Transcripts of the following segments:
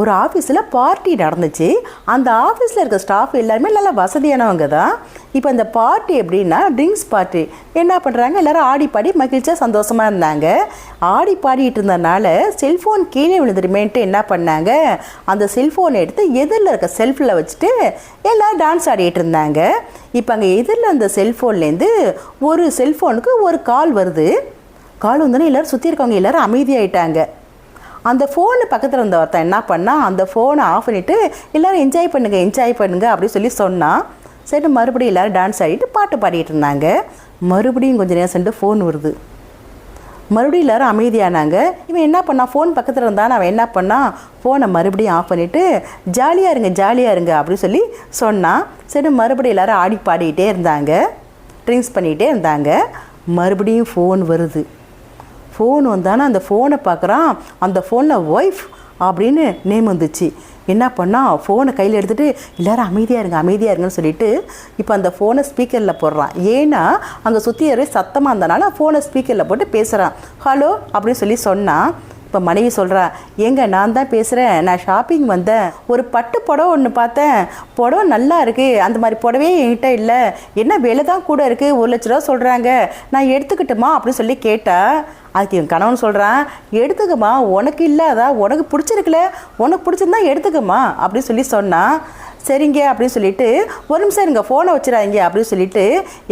ஒரு ஆஃபீஸில் பார்ட்டி நடந்துச்சு. அந்த ஆஃபீஸில் இருக்க ஸ்டாஃப் எல்லாருமே நல்லா வசதியானவங்க தான். இப்போ இந்த பார்ட்டி எப்படின்னா ட்ரிங்க்ஸ் பார்ட்டி என்ன பண்ணுறாங்க எல்லாரும் ஆடி பாடி மகிழ்ச்சியாக சந்தோஷமாக இருந்தாங்க. ஆடி பாடிட்டு இருந்தனால செல்ஃபோன் கீழே விழுந்துருமேன்ட்டு என்ன பண்ணாங்க? அந்த செல்ஃபோனை எடுத்து எதிரில் இருக்க செல்ஃபில் வச்சுட்டு எல்லோரும் டான்ஸ் ஆடிட்டு இருந்தாங்க. இப்போ அங்கே எதிரில் அந்த செல்ஃபோன்லேருந்து ஒரு செல்ஃபோனுக்கு ஒரு கால் வருது. கால் வந்தோன்னே எல்லோரும் சுற்றி இருக்கவங்க எல்லோரும் அமைதியாயிட்டாங்க. அந்த ஃபோனு பக்கத்தில் இருந்த ஒருத்தன் என்ன பண்ணால் அந்த ஃபோனை ஆஃப் பண்ணிவிட்டு எல்லோரும் என்ஜாய் பண்ணுங்கள் என்ஜாய் பண்ணுங்கள் அப்படின்னு சொல்லி சொன்னான் சரி மறுபடியும் எல்லோரும் டான்ஸ் ஆடிட்டு பாட்டு பாடிட்டு இருந்தாங்க. மறுபடியும் கொஞ்சம் நேரம் சென்று ஃபோன் வருது. மறுபடியும் எல்லாரும் அமைதியானாங்க. இவன் என்ன பண்ணான் ஃபோன் பக்கத்தில் இருந்தான். அவன் என்ன பண்ணான் ஃபோனை மறுபடியும் ஆஃப் பண்ணிவிட்டு ஜாலியாக இருங்க ஜாலியாக இருங்க அப்படின்னு சொல்லி சொன்னான் சரி மறுபடியும் எல்லாரும் ஆடி பாடிக்கிட்டே இருந்தாங்க. ட்ரிங்க்ஸ் பண்ணிக்கிட்டே இருந்தாங்க. மறுபடியும் ஃபோன் வருது. ஃபோன் வந்தானே அந்த ஃபோனை பார்க்குறான் அந்த ஃபோனில் ஒய்ஃப் அப்படின்னு நேம் வந்துச்சு. என்ன பண்ணால் ஃபோனை கையில் எடுத்துகிட்டு எல்லோரும் அமைதியாக இருங்க அமைதியாக இருங்கன்னு சொல்லிட்டு இப்போ அந்த ஃபோனை ஸ்பீக்கரில் போடுறான். ஏன்னா அங்கே சுற்றி சத்தமாக இருந்தனால ஃபோனை ஸ்பீக்கரில் போட்டு பேசுகிறான் ஹலோ அப்படின்னு சொல்லி சொன்னால் இப்போ மனைவி சொல்கிறா ஏங்க நான் தான் பேசுகிறேன் நான் ஷாப்பிங் வந்தேன். ஒரு பட்டு புடவை ஒன்று பார்த்தேன். புடவை நல்லா இருக்குது அந்த மாதிரி புடவையே என்கிட்ட இல்லை. என்ன விலை தான் கூட இருக்குது ஒரு லட்ச ரூபா சொல்கிறாங்க நான் எடுத்துக்கிட்டுமா? அப்படின்னு சொல்லி கேட்டால் அதுக்கு என் கணவன் சொல்கிறான் எடுத்துக்கம்மா. உனக்கு இல்லாதா? உனக்கு பிடிச்சிருக்குல. உனக்கு பிடிச்சிருந்தா எடுத்துக்கம்மா. அப்படின்னு சொல்லி சொன்னான் சரிங்க அப்படின்னு சொல்லிட்டு ஒரு நிமிஷம் இருங்க ஃபோனை வச்சிடாதீங்க அப்படின்னு சொல்லிட்டு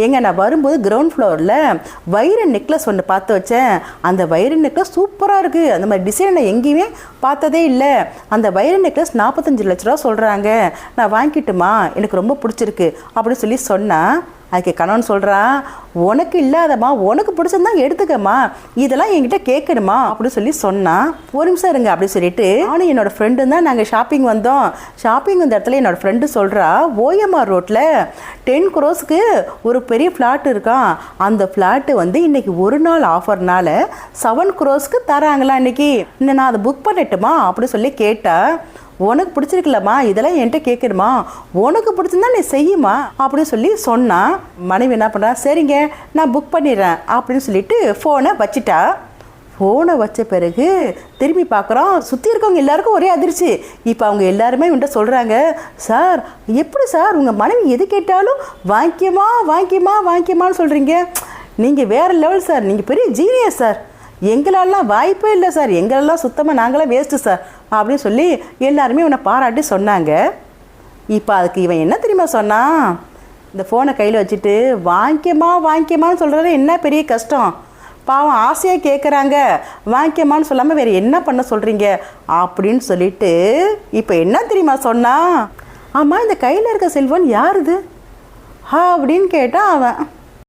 எங்க நான் வரும்போது கிரவுண்ட் ஃப்ளோரில் வைர நெக்லஸ் ஒன்று பார்த்து வச்சேன். அந்த வைர நெக்லஸ் சூப்பராக இருக்குது அந்த மாதிரி டிசைன் நான் எங்கேயுமே பார்த்ததே இல்லை. அந்த வைர நெக்லஸ் நாற்பத்தஞ்சு லட்ச ரூபா சொல்கிறாங்க நான் வாங்கிட்டுமா? எனக்கு ரொம்ப பிடிச்சிருக்கு அப்படின்னு சொல்லி சொன்னால் அதுக்கு கணவன் சொல்கிறான் உனக்கு இல்லாதம்மா உனக்கு பிடிச்சிருந்தா எடுத்துக்கம்மா. இதெல்லாம் என்கிட்ட கேட்கணுமா? அப்படின்னு சொல்லி சொன்னான் ஒரு நிமிஷம் இருங்க அப்படின்னு சொல்லிட்டு நானும் என்னோட ஃப்ரெண்டு தான் நாங்கள் ஷாப்பிங் வந்தோம். ஷாப்பிங் வந்த இடத்துல என்னோட ஃப்ரெண்டு சொல்கிறா ஓஎம்ஆர் ரோட்டில் டென் க்ரோஸ்க்கு ஒரு பெரிய ஃப்ளாட் இருக்கான் அந்த ஃப்ளாட்டு வந்து இன்றைக்கி ஒரு நாள் ஆஃபர்னால செவன் க்ரோஸ்க்கு தராங்களா இன்றைக்கி இன்னும் நான் அதை புக் பண்ணட்டுமா? அப்படின்னு சொல்லி கேட்டா உனக்கு பிடிச்சிருக்குல்லம்மா இதெல்லாம் என்கிட்ட கேட்கணுமா? உனக்கு பிடிச்சிருந்தா நீ செய்யுமா? அப்படின்னு சொல்லி சொன்னா மனைவி என்ன பண்ணுறா சரிங்க நான் புக் பண்ணிடுறேன் அப்படின்னு சொல்லிட்டு ஃபோனை வச்சிட்டா. ஃபோனை வச்ச பிறகு திரும்பி பார்க்குறோம் சுற்றி இருக்கவங்க எல்லாருக்கும் ஒரே அதிர்ச்சி. இப்போ அவங்க எல்லாருமே இவன்ட்ட சொல்கிறாங்க சார் எப்படி சார்? உங்கள் மனைவி எது கேட்டாலும் வாங்கிக்கமா வாங்கிக்கமா வாங்கிக்கமான்னு சொல்கிறீங்க நீங்கள் வேறு லெவல் சார் நீங்கள் பெரிய ஜீனியஸ் சார். எங்களெல்லாம் வாய்ப்பே இல்லை சார். எங்களெல்லாம் சுத்தமாக நாங்களாம் வேஸ்ட்டு சார். அப்படின்னு சொல்லி எல்லாருமே இவனை பாராட்டி சொன்னாங்க. இப்போ அதுக்கு இவன் என்ன தெரியுமா சொன்னான் இந்த ஃபோனை கையில் வச்சுட்டு வாங்கிக்கமா வாங்கிக்கமான்னு சொல்கிறது என்ன பெரிய கஷ்டம்? பாவம் ஆசையாக கேட்குறாங்க வாங்கிக்கமான்னு சொல்லாமல் வேறு என்ன பண்ண சொல்கிறீங்க அப்படின்னு சொல்லிட்டு இப்போ என்ன தெரியுமா சொன்னா? ஆமாம் இந்த கையில் இருக்க செல்வன் யாருது ஹா அப்படின்னு கேட்டான் அவன்.